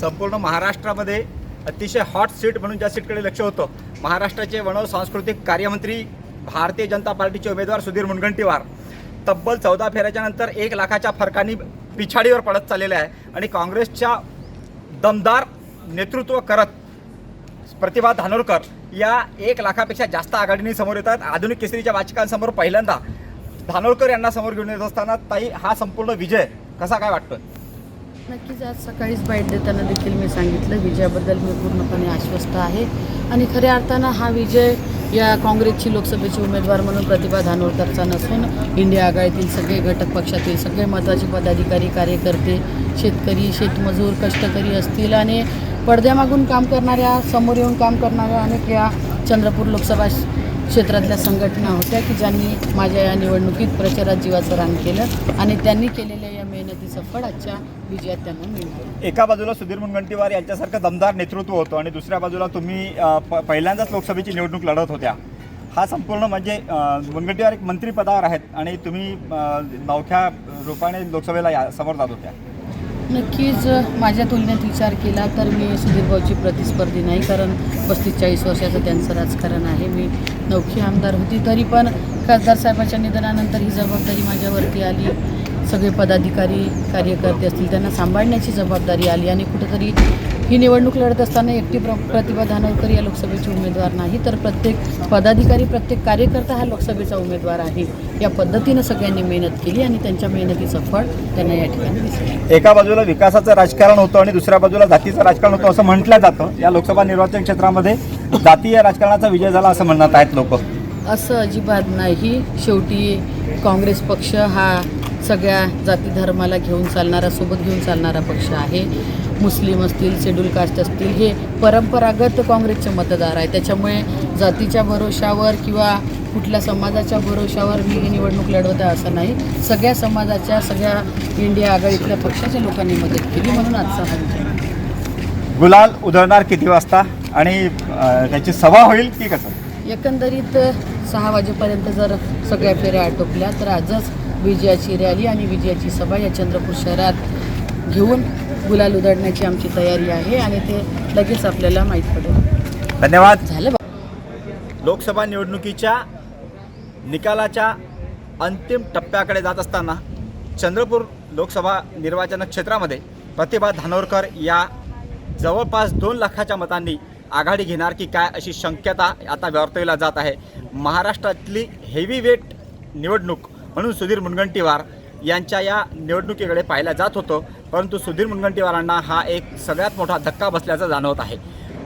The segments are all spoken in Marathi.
संपूर्ण महाराष्ट्रामध्ये अतिशय हॉट सीट म्हणून ज्या सीटकडे लक्ष होतं महाराष्ट्राचे वन सांस्कृतिक कार्यमंत्री भारतीय जनता पार्टीचे उमेदवार सुधीर मुनगंटीवार. तब्बल चौदा फेऱ्याच्या नंतर एक लाखाच्या फरकाने पिछाडीवर पडत चाललेले आहे आणि काँग्रेसच्या दमदार नेतृत्व करत प्रतिभा धानोरकर या एक लाखापेक्षा जास्त आघाडीने समोर येतात आधुनिक केसरीच्या वाचकांसमोर पहिल्यांदा धानोरकर यांना समोर घेऊन येत असताना ताई हा संपूर्ण विजय कसा काय वाटतो नक्कीच आज सकाळीच बाईट देताना देखील मी सांगितलं. विजयाबद्दल मी पूर्णपणे आश्वस्त आहे. आणि खऱ्या अर्थानं हा विजय या काँग्रेसची लोकसभेची उमेदवार म्हणून प्रतिभा धानोरकरचा नसून इंडिया आघाडीतील सगळे घटक पक्षातील सगळे महत्त्वाचे पदाधिकारी कार्यकर्ते शेतकरी शेतमजूर कष्टकरी असतील आणि पडद्यामागून काम करणाऱ्या समोर येऊन काम करणाऱ्या अनेक या चंद्रपूर लोकसभा क्षेत्रातल्या संघटना होत्या की ज्यांनी माझ्या या निवडणुकीत प्रचारात जीवाचं रान केलं आणि त्यांनी केलेल्या या मेहनतीचं फळ आजच्या विजयात त्यांना एका बाजूला सुधीर मुनगंटीवार यांच्यासारखं दमदार नेतृत्व होतं आणि दुसऱ्या बाजूला तुम्ही पहिल्यांदाच लोकसभेची निवडणूक लढत होत्या. हा संपूर्ण म्हणजे मुनगंटीवार एक मंत्रीपदावर आहेत आणि तुम्ही नवख्या रूपाने लोकसभेला या समोर जात होत्या. नक्कीच माझ्या तुलनेत विचार केला तर मी सुधीर भाऊची प्रतिस्पर्धी नाही कारण पस्तीस चाळीस वर्षाचं त्यांचं राजकारण आहे. मी नौखी आमदार होती तरी पण खासदार साहेबाच्या निधनानंतर ही जबाबदारी माझ्यावरती आली. सगळे पदाधिकारी कार्यकर्ते असतील त्यांना सांभाळण्याची जबाबदारी आली आणि कुठंतरी ही निवडणूक लढत असताना एकटी प्र प्रतिभा धानोरकर या लोकसभेची उमेदवार नाही तर प्रत्येक पदाधिकारी प्रत्येक कार्यकर्ता हा लोकसभेचा उमेदवार आहे. या पद्धतीनं सगळ्यांनी मेहनत केली आणि त्यांच्या मेहनतीचं फळ त्यांना या ठिकाणी दिसलं. एका बाजूला विकासाचं राजकारण होतं आणि दुसऱ्या बाजूला जातीचं राजकारण होतं असं म्हटलं जातं. या लोकसभा निर्वाचन क्षेत्रामध्ये जातीय राजकारणाचा विजय झाला असं म्हणत आहेत लोक. असं अजिबात नाही. शेवटी काँग्रेस पक्ष हा सगळ्या जाती धर्माला घेऊन चालणारा सोबत घेऊन चालणारा पक्ष आहे. मुस्लिम असतील शेड्यूल कास्ट असतील हे परंपरागत काँग्रेसचे मतदार आहे. त्याच्यामुळे जातीच्या भरोशावर किंवा कुठल्या समाजाच्या भरोशावर मी ही निवडणूक लढवत आहे असं नाही. सगळ्या समाजाच्या सगळ्या इंडिया आघाडीतल्या पक्षाच्या लोकांनी मदत केली म्हणून आजचा हा गुलाल उधळणार किती वाजता? आणि त्याची सभा होईल की कसं? एकंदरीत सहा वाजेपर्यंत जर सगळ्या फेऱ्या आटोपल्या तर आजच विजयाची रॅली आणि विजयाची सभा या चंद्रपूर शहरात घेऊन गुलाल उधळण्याची आमची तयारी आहे आणि ते लगेच आपल्याला माहीत पडेल. धन्यवाद. झालं बा. लोकसभा निवडणुकीच्या निकालाच्या अंतिम टप्प्याकडे जात असताना चंद्रपूर लोकसभा निर्वाचन क्षेत्रामध्ये प्रतिभा धानोरकर या जवळपास दोन लाखाच्या मतांनी आघाडी घेणार की काय अशी शक्यता आता वर्तवला जात आहे. महाराष्ट्रातली हेवी वेट निवडणूक म्हणून सुधीर मुनगंटीवार यांच्या या निवडणुकीकडे पाहिलं जात होतं. परंतु सुधीर मुनगंटीवारांना हा एक सगळ्यात मोठा धक्का बसल्याचा जाणवत आहे.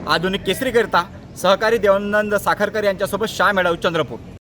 आधुनिक केसरीकरिता सहकारी देवानंद साखरकर यांच्यासोबत शाह मेळाव चंद्रपूर.